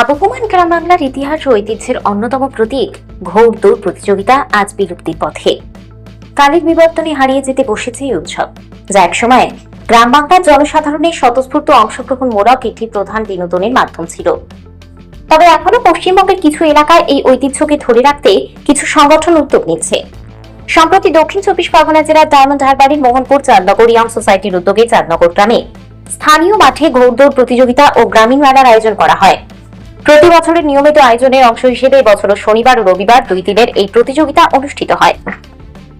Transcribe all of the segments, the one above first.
আবহমান গ্রাম বাংলার ইতিহাস ও ঐতিহ্যের অন্যতম প্রতীক, ঘোর দৌড় প্রতিযোগিতা আজ বিলুপ্তির পথে। কালের বিবর্তনে হারিয়ে যেতে বসেছে এই উৎসব, যা একসময় গ্রাম বাংলার জনসাধারণের স্বতঃস্ফূর্ত অংশগ্রহণমূলক একটি প্রধান বিনোদনের মাধ্যম ছিল। তবে এখনও পশ্চিমবঙ্গের কিছু এলাকায় এই ঐতিহ্যকে ধরে রাখতে কিছু সংগঠন উদ্যোগ নিচ্ছে। সম্প্রতি দক্ষিণ চব্বিশ পরগনা জেলার ডায়মন্ড হারবারের মোহনপুর চাঁদনগর ইয়াং সোসাইটির উদ্যোগে চাঁদনগর গ্রামে স্থানীয় মাঠে ঘোড়দৌড় প্রতিযোগিতা ও গ্রামীণ মেলার আয়োজন করা হয়। প্রতি বছরের নিয়মিত আয়োজনের অংশ হিসেবে বছর শনিবার ও রবিবার দুই দিনের এই প্রতিযোগিতা অনুষ্ঠিত হয়।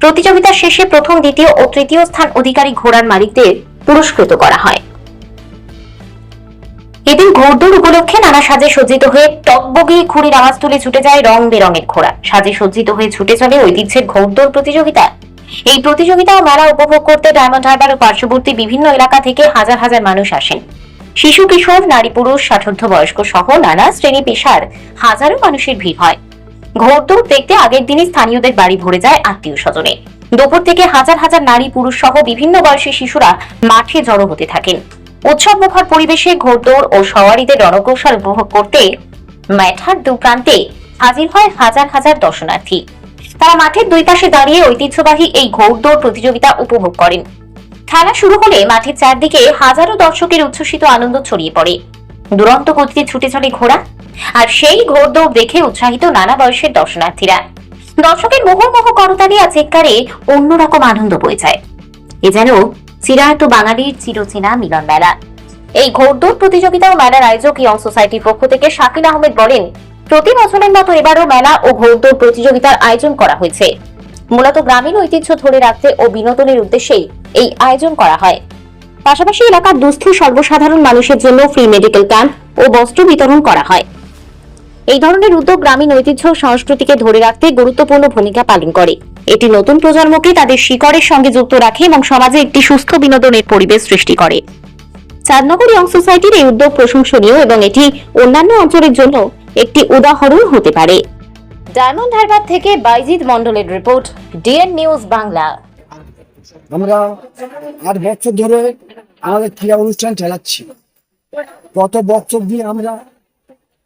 প্রতিযোগিতার শেষে প্রথম, দ্বিতীয় ও তৃতীয় স্থান অধিকারী ঘোড়ার মালিকদের পুরস্কৃত করা হয়। এদিন ঘোড়দৌড় উপলক্ষে নানা সাজে সজ্জিত হয়ে টকবগিয়ে খুঁড়ির আওয়াজ তুলে ছুটে যায় রং বেরঙের ঘোড়া। সাজে সজ্জিত হয়ে ছুটে চলে ঐতিহ্যের ঘোড়দৌড় প্রতিযোগিতা। এই প্রতিযোগিতা ও মেলা উপভোগ করতে ডায়মন্ড হারবার ও পার্শ্ববর্তী বিভিন্ন এলাকা থেকে হাজার হাজার মানুষ আসেন। শিশু, কিশোর, নারী, পুরুষ, ষাটোর্ধ বয়স্ক সহ নানা শ্রেণি পেশার হাজারো মানুষের ভিড় হয়। ঘোড়দৌড় দেখতে আগের দিনই স্থানীয়দের বাড়ি ভরে যায় আত্মীয় স্বজনে দুপুর থেকে হাজার হাজার নারী, পুরুষ সহ বিভিন্ন বয়সী শিশুরা মাঠে জড়ো হতে থাকেন। উৎসব মুখর পরিবেশে ঘোড়দৌড় ও সওয়ারিদের রণকৌশল উপভোগ করতে ম্যাঠার দু প্রান্তে হাজির হয় হাজার হাজার দর্শনার্থী। তারা মাঠের দুই পাশে দাঁড়িয়ে ঐতিহ্যবাহী এই ঘোড়দৌড় প্রতিযোগিতা উপভোগ করেন। খেলা শুরু হলে মাঠের চারদিকে হাজারো দর্শকের উচ্ছ্বসিত আনন্দ ছড়িয়ে পড়ে। দুরন্ত গতিতে ছুটে চলে ঘোড়া, আর সেই ঘোড়দৌড় দেখে উৎসাহিত নানা বয়সের দর্শনার্থীরা। দর্শকের মোহমোহ করতালি আর চিৎকারে অন্যরকম আনন্দ বয়ে যায়। এ যেন চিরায়ত বাঙালির চিরচেনা মিলন মেলা। এই ঘোড়দৌড় প্রতিযোগিতা ও মেলার আয়োজক ইয়ং সোসাইটির পক্ষ থেকে শাকিল আহমেদ বলেন, প্রতি বছরের মতো এবারও মেলা ও ঘোড়দৌড় প্রতিযোগিতার আয়োজন করা হয়েছে। মূলত গ্রামীণ ঐতিহ্য ধরে রাখতে ও বিনোদনের উদ্দেশ্যেই এই আয়োজন করা হয়। পাশাপাশি এলাকার দুস্থ সর্বসাধারণ মানুষের জন্য ফ্রি মেডিকেল ক্যাম্প ও বস্ত্র বিতরণ করা হয়। এই ধরনের উদ্যোগ গ্রামীণ ঐতিহ্য সংস্কৃতিকে ধরে রাখতে গুরুত্বপূর্ণ ভূমিকা পালন করে। এটি নতুন প্রজন্মকে তাদের শিকড়ের সঙ্গে যুক্ত রাখে এবং সমাজে একটি সুস্থ বিনোদনের পরিবেশ সৃষ্টি করে। চাঁদনগর ইয়ং সোসাইটির এই উদ্যোগ প্রশংসনীয় এবং এটি অন্যান্য অঞ্চলের জন্য একটি উদাহরণ হতে পারে। ডায়মন্ড হারবার থেকে বাইজিৎ মন্ডলের রিপোর্ট, ডিএন নিউজ বাংলা। আমরা আট বছর ধরে আমাদের ক্রীড়া অনুষ্ঠান চালাচ্ছি। গত বছর দিয়ে আমরা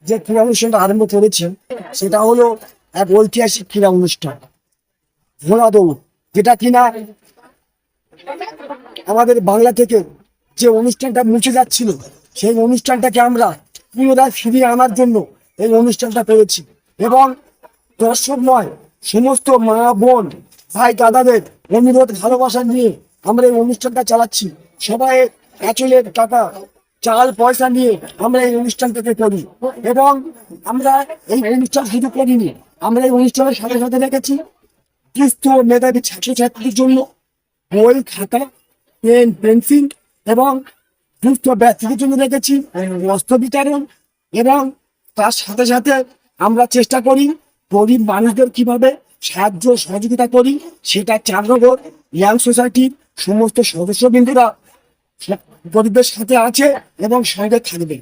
যে ক্রীড়া অনুষ্ঠানটা আরম্ভ করেছি, সেটা হলো এক ঐতিহাসিক ক্রীড়া অনুষ্ঠান ঘোড়া দৌড় যেটা কিনা আমাদের বাংলা থেকে যে অনুষ্ঠানটা মুছে যাচ্ছিল, সেই অনুষ্ঠানটাকে আমরা পুনরায় ফিরিয়ে আনার জন্য এই অনুষ্ঠানটা করেছি এবং দর্শক নয়, সমস্ত মা, বোন, ভাই, দাদাদের অনুরোধ ভালোবাসা নিয়ে আমরা এই অনুষ্ঠানটা চালাচ্ছি। সবাই অ্যাচলের টাকা, চাল, পয়সা নিয়ে আমরা এই অনুষ্ঠানটাকে করি। এবং আমরা এই অনুষ্ঠান শুধু করিনি, আমরা এই অনুষ্ঠানের সাথে সাথে রেখেছি দুস্থ মেধাবী ছাত্রছাত্রীর জন্য বই, খাতা, পেন, পেন্সিল এবং দুস্থ ব্যক্তিদের জন্য রেখেছি বস্ত্র বিতরণ এবং তার সাথে সাথে আমরা চেষ্টা করি গরিব মানুষদের কীভাবে সাহায্য সহযোগিতা করি, সেটা চার নম্বর, ইয়াং সোসাইটির সমস্ত সদস্যবৃন্দরা গরিবদের সাথে আছে এবং সঙ্গে থাকবে।